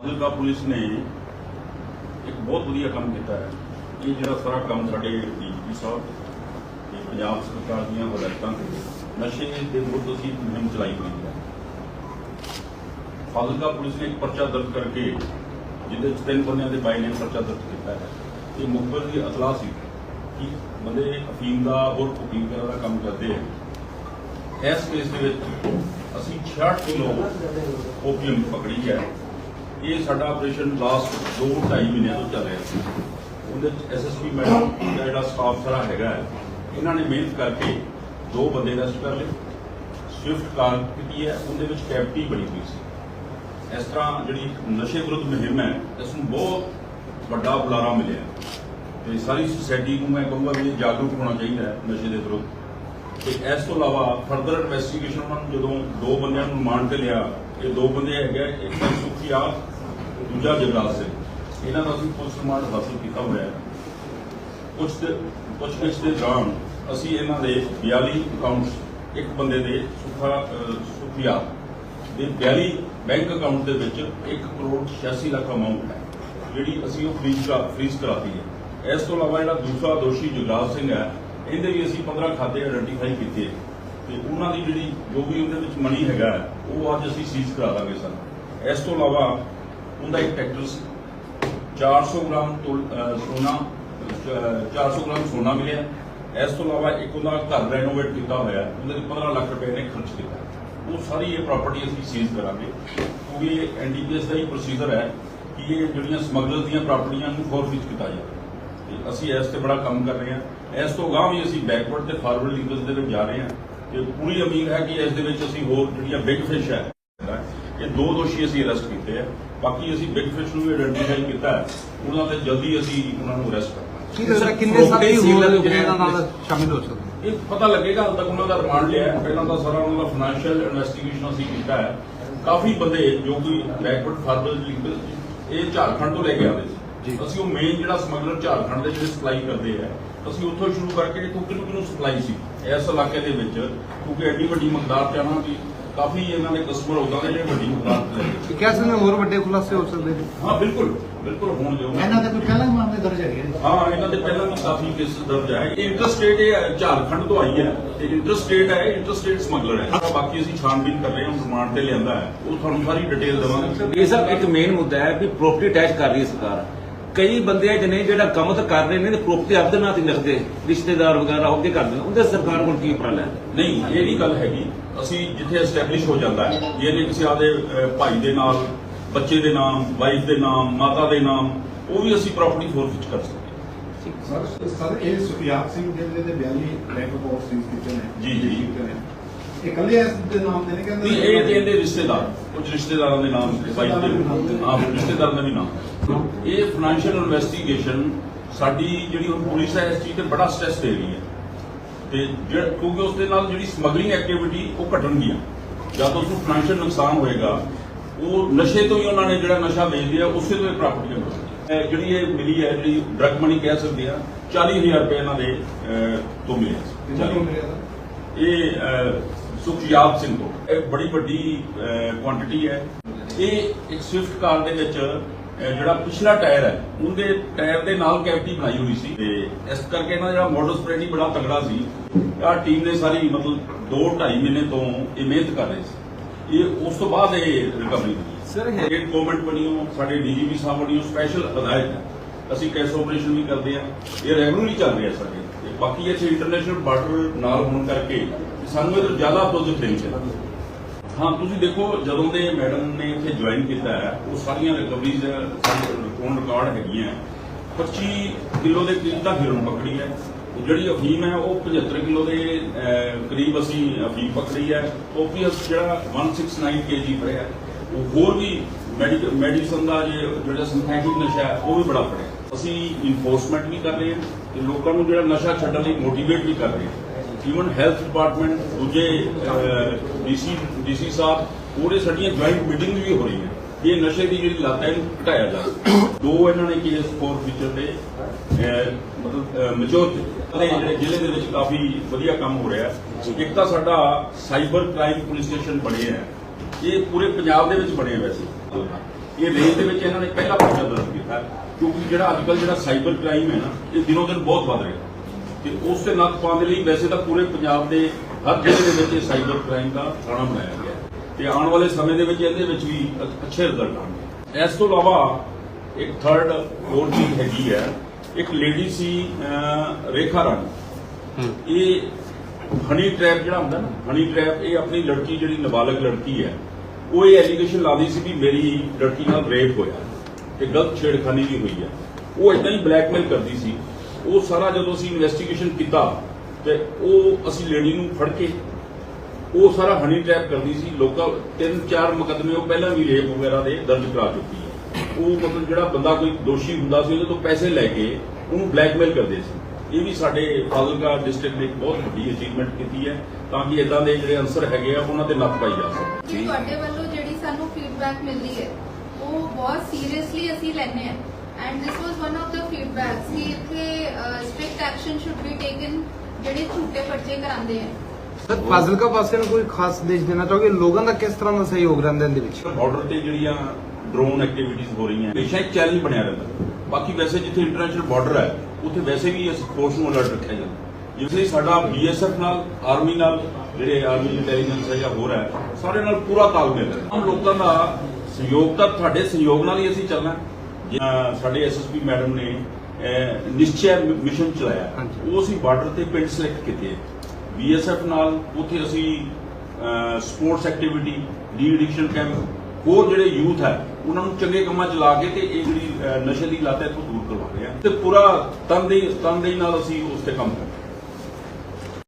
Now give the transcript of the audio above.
Fazilka police ਨੇ ਇੱਕ ਬਹੁਤ ਵਧੀਆ ਕੰਮ ਕੀਤਾ ਹੈ। ਇਹ ਜਿਹੜਾ ਸਾਰਾ ਕੰਮ ਸਾਡੇ ਡੀਜੀਪੀ ਸਾਹਿਬ ਤੇ ਪੰਜਾਬ ਸਰਕਾਰ ਦੀਆਂ ਹਦਾਇਤਾਂ ਤੇ ਨਸ਼ੇ ਦੇ ਵਿਰੁੱਧ ਅਸੀਂ ਮੁਹਿੰਮ ਚਲਾਈ ਹੋਈ ਹੈ। ਫਾਜ਼ਿਲਕਾ ਪੁਲਿਸ ਨੇ ਇੱਕ ਪਰਚਾ ਦਰਜ ਕਰਕੇ, ਜਿਹਦੇ ਵਿੱਚ ਤਿੰਨ ਬੰਦਿਆਂ ਦੇ ਬਾਈ ਨੇ ਪਰਚਾ ਦਰਜ ਕੀਤਾ ਹੈ। ਇਹ ਮੁਖਬਰ ਦੀ ਅਤਲਾਹ ਸੀ ਕਿ ਬੰਦੇ ਅਫੀਮ ਦਾ ਹੋਰ ਕੁਕਿੰਗ ਦਾ ਕੰਮ ਕਰਦੇ ਹੈ ਇਸ ਕੇਸ ਦੇ ਵਿੱਚ ਅਸੀਂ 66 ਕਿਲੋ ਓਪੀਅਮ ਪਕੜੀ ਹੈ। ਇਹ ਸਾਡਾ ਆਪਰੇਸ਼ਨ ਲਾਸਟ 2.5 ਮਹੀਨਿਆਂ ਤੋਂ ਚੱਲ ਰਿਹਾ ਸੀ। ਉਹਦੇ ਵਿੱਚ ਐਸਐਸਪੀ ਮੈਡਮ ਦਾ ਜਿਹੜਾ ਸਟਾਫ ਸਾਰਾ ਹੈਗਾ ਹੈ, ਇਹਨਾਂ ਨੇ ਮਿਹਨਤ ਕਰਕੇ ਦੋ ਬੰਦੇ ਅਰੈਸਟ ਕਰ ਲਏ। ਸਵਿਫਟ ਕਾਰ ਕੀਤੀ ਹੈ ਉਹਦੇ ਵਿੱਚ ਕੈਪਟੀ ਬਣੀ ਹੋਈ ਸੀ। ਇਸ ਤਰ੍ਹਾਂ ਜਿਹੜੀ ਨਸ਼ੇ ਵਿਰੁੱਧ ਮੁਹਿੰਮ ਹੈ ਇਸ ਨੂੰ ਬਹੁਤ ਵੱਡਾ ਬੁਲਾਰਾ ਮਿਲਿਆ। ਤੇ ਸਾਰੀ ਸੁਸਾਇਟੀ ਨੂੰ ਮੈਂ ਕਹੂੰਗਾ ਵੀ ਇਹ ਜਾਗਰੂਕ ਹੋਣਾ ਚਾਹੀਦਾ ਹੈ ਨਸ਼ੇ ਦੇ ਵਿਰੁੱਧ। ਤੇ ਇਸ ਤੋਂ ਇਲਾਵਾ ਫਰਦਰ ਇਨਵੈਸਟੀਗੇਸ਼ਨ ਉਹਨਾਂ ਨੂੰ ਜਦੋਂ ਦੋ ਬੰਦਿਆਂ ਨੂੰ ਰਿਮਾਂਡ ਤੇ ਲਿਆ ਇਹ ਦੋ ਬੰਦੇ ਹੈਗੇ ਆ, ਇੱਕ ਤਾਂ ਆ ਦੂਜਾ ਜਗਰਾਜ ਸਿੰਘ ਇਹਨਾਂ ਦਾ ਅਸੀਂ ਪੁਲਿਸ ਰਿਮਾਂਡ ਹਾਸਲ ਕੀਤਾ ਹੋਇਆ ਹੈ। ਕੁਝ ਦੇ ਕੁਝ ਕਿਸ ਦੇ ਦੌਰਾਨ ਅਸੀਂ ਇਹਨਾਂ ਦੇ 42 ਅਕਾਊਂਟਸ ਇੱਕ ਬੰਦੇ ਦੇ ਸੁਖਾ ਅਹ, ਦੇ 42 ਬੈਂਕ ਅਕਾਊਂਟ ਦੇ ਵਿੱਚ 1 ਕਰੋੜ 86 ਲੱਖ ਅਮਾਉਂਟ ਹੈ ਜਿਹੜੀ ਅਸੀਂ ਉਹ ਫ੍ਰੀਜ਼ ਕਰਾ ਫ੍ਰੀਜ਼ ਕਰਾਤੀ ਹੈ। ਇਸ ਤੋਂ ਇਲਾਵਾ ਜਿਹੜਾ ਦੂਸਰਾ ਦੋਸ਼ੀ ਜਗਰਾਜ ਸਿੰਘ ਹੈ ਇਹਦੇ ਵੀ ਅਸੀਂ 15 ਖਾਤੇ ਆਇਡੈਂਟੀਫਾਈ ਕੀਤੇ ਹੈ। ਤੇ ਉਹਨਾਂ ਦੀ ਜਿਹੜੀ ਜੋ ਵੀ ਉਹਦੇ ਵਿੱਚ ਮਨੀ ਹੈਗਾ ਉਹ ਅੱਜ ਅਸੀਂ ਸੀਜ਼ ਕਰਾ ਦਾਂਗੇ ਸਰ। ਇਸ ਤੋਂ ਇਲਾਵਾ ਉਹਦਾ ਇੱਕ ਟਰੈਕਟਰ ਸੀ 400 ਗ੍ਰਾਮ ਤੁਲ- ਸੋਨਾ, ਅਹ 400 ਗ੍ਰਾਮ ਸੋਨਾ ਮਿਲਿਆ। ਇਸ ਤੋਂ ਇਲਾਵਾ ਇੱਕ ਉਹਦਾ ਘਰ ਰੈਨੋਵੇਟ ਕੀਤਾ ਹੋਇਆ। ਉਹਦੇ ਤੇ 15 ਲੱਖ ਰੁਪਏ ਨੇ ਖਰਚ ਕੀਤਾ। ਉਹ ਸਾਰੀ ਇਹ ਪ੍ਰਾਪਰਟੀ ਅਸੀਂ ਸੀਜ਼ ਕਰਾਂਗੇ। ਕਿਉਂਕਿ ਇਹ ਐਨਡੀਪੀਐਸ ਦਾ ਹੀ ਪ੍ਰੋਸੀਜਰ ਹੈ ਕਿ ਇਹ ਜਿਹੜੀਆਂ ਸਮਗਲਰ ਦੀਆਂ ਪ੍ਰਾਪਰਟੀਆਂ ਨੂੰ ਫੋਰਫੀਟ ਕੀਤਾ ਜਾਵੇ। ਤੇ ਅਸੀਂ ਇਸ ਤੇ ਬੜਾ ਕੰਮ ਕਰ ਰਹੇ ਹਾਂ। ਇਸ ਤੋਂ ਅਗਾਂਹ ਵੀ ਅਸੀਂ ਬੈਕਵਰਡ ਤੇ ਫਾਰਵਰਡ ਲਿੰਕਸ ਦੇ ਵਿੱਚ ਜਾ ਰਹੇ ਹਾਂ। ਤੇ ਪੂਰੀ ਉਮੀਦ ਹੈ ਕਿ ਇਸ ਦੇ ਵਿੱਚ ਅਸੀਂ ਹੋਰ ਜਿਹੜੀਆਂ ਬਿਗ ਫਿਸ਼ ਹੈ ਇਹ ਦੋ ਦੋਸ਼ੀ ਅਸੀਂ ਅਰੈਸਟ ਕੀਤੇ ਆ। ਬਾਕੀ ਅਸੀਂ ਬਿਗ ਫਿਸ਼ ਨੂੰ ਵੀ ਆਇਡੈਂਟੀਫਾਈ ਕੀਤਾ ਹੈ। ਉਹਨਾਂ ਤੇ ਜਲਦੀ ਅਸੀਂ ਉਹਨਾਂ ਨੂੰ ਅਰੈਸਟ ਕਰਾਂਗੇ ਕੀ ਲੱਗਦਾ ਕਿੰਨੇ ਹੋਰ ਜਿਹੜੇ ਇਹਨਾਂ ਨਾਲ ਸ਼ਾਮਿਲ ਹੋ ਸਕਦੇ ਇਹ ਪਤਾ ਲੱਗੇਗਾ ਹਾਲ ਤੱਕ ਉਹਨਾਂ ਦਾ ਰਿਮਾਂਡ ਲਿਆ ਹੈ। ਪਹਿਲਾਂ ਤਾਂ ਸਾਰਾ ਉਹਨਾਂ ਦਾ ਫਾਈਨੈਂਸ਼ੀਅਲ ਇਨਵੈਸਟੀਗੇਸ਼ਨ ਅਸੀਂ ਕੀਤਾ ਹੈ। ਕਾਫੀ ਬੰਦੇ ਜੋ ਕਿ ਬੈਕਵਰਡ ਫਾਰਵਰਡ ਲਿੰਕ ਇਹ ਝਾਰਖੰਡ ਤੋਂ ਲੈ ਕੇ ਆਉਂਦੇ ਸੀ। ਅਸੀਂ ਉਹ ਮੇਨ ਜਿਹੜਾ ਸਮਗਲਰ ਝਾਰਖੰਡ ਦੇ ਜਿਹੜੇ ਸਪਲਾਈ ਕਰਦੇ ਆ। ਅਸੀਂ ਉੱਥੋਂ ਸ਼ੁਰੂ ਕਰਕੇ ਕਿਹਨੂੰ ਕਿਹਨੂੰ ਸਪਲਾਈ ਸੀ। ਇਸ ਇਲਾਕੇ ਦੇ ਵਿੱਚ ਕਿਉਂਕਿ ਐਡੀ ਵੱਡੀ ਮਕਦਾਰ ਚ ਆਣਾ ਵੀ ਕਾਫੀ ਇਹਨਾਂ ਦੇ ਕਸਟਮਰ ਉਦਾਂ ਦੇ ਜਿਹੜੇ ਵੱਡੀ ਚ ਲੈ ਕੇ ਕਿ ਕਿਹ ਸਕਦੇ ਹੋਰ ਵੱਡੇ ਖੁਲਾਸੇ ਹੋ ਸਕਦੇ ਨੇ? ਹਾਂ ਬਿਲਕੁਲ ਬਿਲਕੁਲ ਹੋਣ ਦਿਓ ਇਹਨਾਂ ਦੇ ਕੋਈ ਪਹਿਲਾਂ ਹੀ ਮਾਮਲੇ ਦਰਜ ਹੈਗੇ ਨੇ? ਹਾਂ ਇਹਨਾਂ ਦੇ ਪਹਿਲਾਂ ਵੀ ਕਾਫੀ ਕੇਸ ਦਰਜ ਹੈ। ਇੰਟਰਸਟੇਟ ਇਹ ਝਾਰਖੰਡ ਤੋਂ ਆਈ ਹੈ। ਤੇ ਇੰਟਰਸਟੇਟ ਹੈ ਇੰਟਰਸਟੇਟ ਸਮਗਲਰ ਹੈ। ਬਾਕੀ ਅਸੀਂ ਛਾਣਬੀਨ ਕਰ ਰਹੇ ਹਾਂ ਰਿਮਾਂਡ ਤੇ ਲਿਆਂਦਾ ਹੈ। ਉਹ ਤੁਹਾਨੂੰ ਸਾਰੀ ਡਿਟੇਲ ਦੇਵਾਂਗੇ। ਇਹ ਸਭ ਇੱਕ ਮੇਨ ਮੁੱਦਾ ਹੈ ਵੀ ਪ੍ਰੋਪਰਟੀ ਅਟੈਚ ਕਰ ਰਹੀ ਹੈ ਸਰਕਾਰ। ਕਈ ਬੰਦੇ ਆ ਜਿਹਨੇ ਜਿਹੜਾ ਕੰਮ ਤਾਂ ਕਰ ਰਹੇ ਨੇ ਤੇ ਪ੍ਰੋਪਰਟੀ ਆਪਦੇ ਨਾਂ ਤੇ ਲਿਖਦੇ ਰਿਸ਼ਤੇਦਾਰ ਵਗੈਰਾ ਉਹਦੇ ਕਰਦੇ ਨੇ। ਉਹਦੇ ਸਰਕਾਰ ਕੋਲ ਕੀ ਉਪਰਾਲਾ ਹੈ? ਨਹੀਂ ਇਹ ਨਹੀਂ ਗੱਲ ਹੈਗੀ। ਅਸੀਂ ਜਿੱਥੇ ਐਸਟੈਬਲਿਸ਼ ਹੋ ਜਾਂਦਾ ਹੈ ਜੇ ਨੇ ਕਿਸੇ ਆਦੇ ਭਾਈ ਦੇ ਨਾਲ ਬੱਚੇ ਦੇ ਨਾਮ ਵਾਈਫ ਦੇ ਨਾਮ ਮਾਤਾ ਦੇ ਨਾਮ ਉਹ ਵੀ ਅਸੀਂ ਪ੍ਰਾਪਰਟੀ ਫੋਰਫਿਟ ਕਰ ਸਕਦੇ ਹਾਂ। ਸਰ ਸਰ ਇਹ ਸੁਖਿਆਰ ਸਿੰਘ ਜਿਹੜੇ ਦੇ 42 ਬੈਂਕ ਅਕਾਊਂਟ ਸੀਜ਼ ਕੀਤੇ ਨੇ ਜੀ, ਜੀ। ਕੀਤੇ ਨੇ। ਇਹ ਕੱਲੇ ਇਸ ਦੇ ਨਾਮ ਦੇ ਨੇ ਕਹਿੰਦੇ? ਨਹੀਂ ਇਹ ਤੇ ਇਹਦੇ ਰਿਸ਼ਤੇਦਾਰ ਕੁਝ ਰਿਸ਼ਤੇਦਾਰਾਂ ਦੇ ਨਾਮ ਵਾਈਫ ਦੇ ਆਪ ਰਿਸ਼ਤੇਦਾਰ ਦਾ ਵੀ ਨਾਮ। ਇਹ ਫਾਈਨੈਂਸ਼ੀਅਲ ਇਨਵੈਸਟੀਗੇਸ਼ਨ ਸਾਡੀ ਜਿਹੜੀ ਹੁਣ ਪੁਲਿਸ ਹੈ ਇਸ ਚੀਜ਼ ਤੇ ਬੜਾ ਸਟ੍ਰੈਸ ਦੇ ਰਹੀ ਹੈ। ਤੇ ਜਿਹੜਾ ਕਿਉਂਕਿ ਉਸ ਦੇ ਨਾਲ ਜਿਹੜੀ ਸਮਗਲਿੰਗ ਐਕਟੀਵਿਟੀ ਉਹ ਘਟਣਗੀਆਂ ਜਦ ਉਸ ਨੂੰ ਫਾਈਨੈਂਸ਼ੀਅਲ ਨੁਕਸਾਨ ਹੋਏਗਾ। ਉਹ ਨਸ਼ੇ ਤੋਂ ਹੀ ਉਹਨਾਂ ਨੇ ਜਿਹੜਾ ਨਸ਼ਾ ਵੇਚਦੇ ਆ ਉਸੇ ਤੋਂ ਹੀ। ਪ੍ਰਾਪਰਟੀਆਂ ਬਣਦੀਆਂ ਜਿਹੜੀ ਇਹ ਮਿਲੀ ਹੈ ਜਿਹੜੀ ਡਰਗ ਮਨੀ ਕਹਿ ਸਕਦੇ ਆ 40000 ਰੁਪਏ ਇਹਨਾਂ ਦੇ ਅਹ, ਤੋਂ ਮਿਲਿਆ? ਇਹ ਸੁਖਯਾਬ ਸਿੰਘ ਤੋਂ ਇਹ ਬੜੀ ਵੱਡੀ ਕੁਆਂਟੀਟੀ ਹੈ। ਇਹ ਇੱਕ ਸਵਿਫਟ ਕਾਰ ਦੇ ਵਿੱਚ ਜਿਹੜਾ ਪਿਛਲਾ ਟਾਇਰ ਹੈ ਉਹਦੇ ਟਾਇਰ ਦੇ ਨਾਲ ਕੈਵਿਟੀ ਬਣਾਈ ਹੋਈ ਸੀ। ਤੇ ਇਸ ਕਰਕੇ ਇਹਨਾਂ ਦਾ ਜਿਹੜਾ ਮੋਡਲ ਸਪਰੇਡੀ ਬੜਾ ਤਗੜਾ ਸੀ। ਆ ਟੀਮ ਨੇ ਸਾਰੀ ਮਤਲਬ 2 2.5 ਮਹੀਨੇ ਤੋਂ ਇਹ ਮਿਹਨਤ ਕਰ ਰਹੀ ਸੀ। ਇਹ ਉਸ ਤੋਂ ਬਾਅਦ ਇਹ ਰਿਕਵਰੀ ਹੋਈ। ਇਹ- ਸਟੇਟ ਗਵਰਨਮੈਂਟ ਬਣੀਓ ਸਾਡੇ ਡੀਜੀਪੀ ਸਾਹਿਬ ਬਣੀਓ ਸਪੈਸ਼ਲ ਹਦਾਇਤ ਹੈ। ਅਸੀਂ ਕੈਸ਼ ਆਪਰੇਸ਼ਨ ਵੀ ਕਰਦੇ ਆ ਇਹ ਰੈਗੂਲਰਲੀ ਚੱਲ ਰਿਹਾ ਸਾਡੇ। ਬਾਕੀ ਇੱਥੇ ਇੰਟਰਨੈਸ਼ਨਲ ਬਾਰਡਰ ਨਾਲ ਹੋਣ ਕਰਕੇ ਸਾਨੂੰ ਇਹ ਜ਼ਿਆਦਾ ਪ੍ਰੋਜੈਕਟ ਦੇਣੀ ਚਾਹੀਦੀ। ਹਾਂ, ਤੁਸੀਂ ਦੇਖੋ, ਜਦੋਂ ਦੇ ਮੈਡਮ ਨੇ ਇੱਥੇ ਜੁਆਇਨ ਕੀਤਾ ਹੈ, ਉਹ ਸਾਰੀਆਂ ਰਿਕਵਰੀਜ਼ ਰਿਪੋਰਟ ਰਿਕਾਰਡ ਹੈਗੀਆਂ 25 ਕਿਲੋ ਦੇ ਕਰੀਬ ਦਾ ਹੀਰੋਨ ਪਕੜੀ ਹੈ। ਜਿਹੜੀ ਅਫੀਮ ਹੈ, ਉਹ 75 ਕਿਲੋ ਦੇ ਕਰੀਬ ਅਸੀਂ ਅਫੀਮ ਪਕੜੀ ਹੈ। ਓਪੀਐਸ ਜਿਹੜਾ 169 ਕੇਜੀ ਫੜਿਆ ਉਹ ਹੋਰ ਵੀ ਮੈਡੀਕਲ ਮੈਡੀਸਨ ਦਾ ਜਿਹੜਾ ਸਿੰਥੈਟਿਕ ਨਸ਼ਾ ਹੈ, ਉਹ ਵੀ ਬੜਾ ਫੜਿਆ ਅਸੀਂ ਇਨਫੋਰਸਮੈਂਟ ਵੀ ਕਰ ਰਹੇ ਹਾਂ ਤੇ ਲੋਕਾਂ ਨੂੰ ਜਿਹੜਾ ਨਸ਼ਾ ਛੱਡਣ ਲਈ ਮੋਟੀਵੇਟ ਵੀ ਕਰ ਰਹੇ ਹਾਂ। ਈਵਨ ਹੈਲਥ ਡਿਪਾਰਟਮੈਂਟ ਦੂਜੇ ਡੀਸੀ ਡੀਸੀ ਸਾਹਿਬ, ਪੂਰੇ ਸਾਡੀਆਂ ਜੁਆਇੰਟ ਮੀਟਿੰਗ ਵੀ ਹੋ ਰਹੀਆਂ। ਇਹ ਨਸ਼ੇ ਦੀ ਜਿਹੜੀ ਲੱਤ ਹੈ, ਇਹਨੂੰ ਘਟਾਇਆ ਜਾਵੇ ਦੋ ਇਹਨਾਂ ਨੇ ਕੇਸ ਫੋਰ ਫੀਚਰ ਤੇ ਮਤਲਬ ਮੈਚੋਰ ਜਿਹੜੇ ਜ਼ਿਲ੍ਹੇ ਦੇ ਵਿੱਚ ਕਾਫੀ ਵਧੀਆ ਕੰਮ ਹੋ ਰਿਹਾ ਇੱਕ ਤਾਂ ਸਾਡਾ ਸਾਈਬਰ ਕ੍ਰਾਈਮ ਪੁਲਿਸ ਸਟੇਸ਼ਨ ਬਣੇ ਹੈ ਇਹ ਪੂਰੇ ਪੰਜਾਬ ਦੇ ਵਿੱਚ ਬਣੇ ਆ ਵੈਸੇ। ਇਹ ਰੇਂਜ ਦੇ ਵਿੱਚ ਇਹਨਾਂ ਨੇ ਪਹਿਲਾ ਪਰਚਾ ਦਰਜ ਕੀਤਾ। ਕਿਉਂਕਿ ਜਿਹੜਾ ਅੱਜ ਕੱਲ੍ਹ ਜਿਹੜਾ ਸਾਈਬਰ ਕ੍ਰਾਈਮ ਹੈ ਨਾ, ਇਹ ਦਿਨੋਂ ਦਿਨ ਬਹੁਤ ਵੱਧ ਰਿਹਾ। ਤੇ ਉਸ ਤੇ ਨੱਥ ਪਾਉਣ ਦੇ ਲਈ ਵੈਸੇ ਤਾਂ ਪੂਰੇ ਪੰਜਾਬ ਦੇ ਹਰ ਜ਼ਿਲ੍ਹੇ ਦੇ ਵਿੱਚ ਇਹ ਸਾਈਬਰ ਕ੍ਰਾਈਮ ਦਾ ਥਾਣਾ ਬਣਾਇਆ ਗਿਆ ਤੇ ਆਉਣ ਵਾਲੇ ਸਮੇਂ ਦੇ ਵਿੱਚ ਇਹਦੇ ਵਿੱਚ ਵੀ ਅੱਛੇ ਰਿਜ਼ਲਟ ਆਉਣਗੇ। ਇਸ ਤੋਂ ਇਲਾਵਾ ਇੱਕ ਥਰਡ ਹੋਰ ਚੀਜ਼ ਹੈਗੀ ਹੈ ਇੱਕ ਲੇਡੀ ਸੀ ਰੇਖਾ ਰਾਣੀ। ਇਹ ਹਨੀ ਟ੍ਰੈਪ ਜਿਹੜਾ ਹੁੰਦਾ ਨਾ ਹਨੀ ਟ੍ਰੈਪ ਇਹ ਆਪਣੀ ਲੜਕੀ ਜਿਹੜੀ ਨਾਬਾਲਗ ਲੜਕੀ ਹੈ ਉਹ ਇਹ ਐਲੀਗੇਸ਼ਨ ਲਾਦੀ ਸੀ ਵੀ ਮੇਰੀ ਲੜਕੀ ਨਾਲ ਰੇਪ ਹੋਇਆ ਤੇ ਗਲਤ ਛੇੜਖਾਨੀ ਵੀ ਹੋਈ ਹੈ। ਉਹ ਇਦਾਂ ਹੀ ਬਲੈਕਮੇਲ ਕਰਦੀ ਸੀ। ਉਹ ਸਾਰਾ ਜਦੋਂ ਅਸੀਂ ਇਨਵੈਸਟੀਗੇਸ਼ਨ ਕੀਤਾ ਤੇ ਉਹ ਅਸੀਂ ਲੇਡੀ ਨੂੰ ਫੜ ਕੇ ਉਹ ਸਾਰਾ ਹਨੀ ਟ੍ਰੈਪ ਕਰਦੀ ਸੀ। ਲੋਕਾਂ ਤਿੰਨ ਚਾਰ ਮੁਕੱਦਮੇ ਉਹ ਪਹਿਲਾਂ ਵੀ ਰੇਪ ਵਗੈਰਾ ਦੇ ਦਰਜ ਕਰਾ ਚੁੱਕੀ ਹੈ। ਉਹ ਮਤਲਬ ਜਿਹੜਾ ਬੰਦਾ ਕੋਈ ਦੋਸ਼ੀ ਹੁੰਦਾ ਸੀ, ਉਹਦੇ ਤੋਂ ਪੈਸੇ ਲੈ ਕੇ ਉਹਨੂੰ ਬਲੈਕਮੇਲ ਕਰਦੇ ਸੀ। ਇਹ ਵੀ ਸਾਡੇ ਫਾਜ਼ਿਲਕਾ ਡਿਸਟ੍ਰਿਕਟ ਨੇ ਬਹੁਤ ਵੱਡੀ ਅਚੀਵਮੈਂਟ ਕੀਤੀ ਹੈ ਤਾਂ ਕਿ ਇਦਾਂ ਦੇ ਜਿਹੜੇ ਅਨਸਰ ਹੈਗੇ ਆ, ਉਹਨਾਂ ਤੇ ਨੱਥ ਪਾਈ ਜਾ ਸਕੇ। ਕਿ ਤੁਹਾਡੇ ਵੱਲੋਂ ਜਿਹੜੀ ਸਾਨੂੰ ਫੀਡਬੈਕ ਮਿਲਦੀ ਹੈ, ਉਹ ਬਹੁਤ ਸੀਰੀਅਸਲੀ ਅਸੀਂ ਲੈਂਦੇ ਹਾਂ। And this was one of the feedbacks ਕਿ ਇੱਥੇ strict action should be taken ਜਿਹੜੇ ਝੂਠੇ ਪਰਚੇ ਕਰਾਉਂਦੇ ਆ ਸਰ ਫਾਜ਼ਿਲਕਾ ਪਾਸੇ ਨੂੰ ਕੋਈ ਖਾਸ ਦੇਸ਼ ਦੇਣਾ ਚਾਹੋਗੇ ਲੋਕਾਂ ਦਾ ਕਿਸ ਤਰ੍ਹਾਂ ਦਾ ਸਹਿਯੋਗ ਰਹਿੰਦਾ ਇਹਦੇ ਵਿੱਚ ਬਾਰਡਰ ਤੇ ਜਿਹੜੀਆਂ ਡਰੋਨ ਐਕਟੀਵਿਟੀਜ਼ ਹੋ ਰਹੀਆਂ ਹਮੇਸ਼ਾ ਇੱਕ ਚੈਲੰਜ ਬਣਿਆ ਰਹਿੰਦਾ ਬਾਕੀ ਵੈਸੇ ਜਿੱਥੇ ਇੰਟਰਨੈਸ਼ਨਲ ਬਾਰਡਰ ਹੈ ਉੱਥੇ ਵੈਸੇ ਵੀ ਇਸ ਫੋਰਸ ਨੂੰ ਅਲਰਟ ਰੱਖਿਆ ਜਾਂਦਾ ਜਿਵੇਂ ਸਾਡਾ ਬੀਐਸਐਫ ਨਾਲ ਆਰਮੀ ਨਾਲ ਜਿਹੜੇ ਆਰਮੀ ਇੰਟੈਲੀਜੈਂਸ ਹੈ ਜਾਂ ਹੋਰ ਹੈ ਸਾਰੇ ਨਾਲ ਪੂਰਾ ਤਾਲਮੇਲ ਹੈ ਆਮ ਲੋਕਾਂ ਦਾ ਸਹਿਯੋਗ ਤਾਂ ਤੁਹਾਡੇ ਸਹਿਯੋਗ ਨਾਲ ਹੀ ਅਸੀਂ ਚੱਲਣਾ ਸਾਡੇ ਐਸਐਸਪੀ ਮੈਡਮ ਨੇ ਨਿਸ਼ਚੈ ਮਿਸ਼ਨ ਚਲਾਇਆ। ਉਹ ਅਸੀਂ ਬਾਰਡਰ ਤੇ ਪਿੰਡ ਸਿਲੈਕਟ ਕੀਤੇ ਬੀਐਸਐਫ ਨਾਲ ਉੱਥੇ ਅਸੀਂ sports activity de addiction camp ਹੋਰ ਜਿਹੜੇ ਯੂਥ ਹੈ ਉਹਨਾਂ ਨੂੰ ਚੰਗੇ ਕੰਮਾਂ 'ਚ ਲਾ ਕੇ ਤੇ ਇਹ ਜਿਹੜੀ ਨਸ਼ੇ ਦੀ ਲੱਤ ਹੈ ਇੱਥੋਂ ਦੂਰ ਕਰਵਾ ਰਹੇ ਆ। ਤੇ ਪੂਰਾ ਤਨਦੇਹੀ ਤਨਦੇਹੀ ਨਾਲ ਅਸੀਂ ਉਸ ਤੇ ਕੰਮ ਕਰ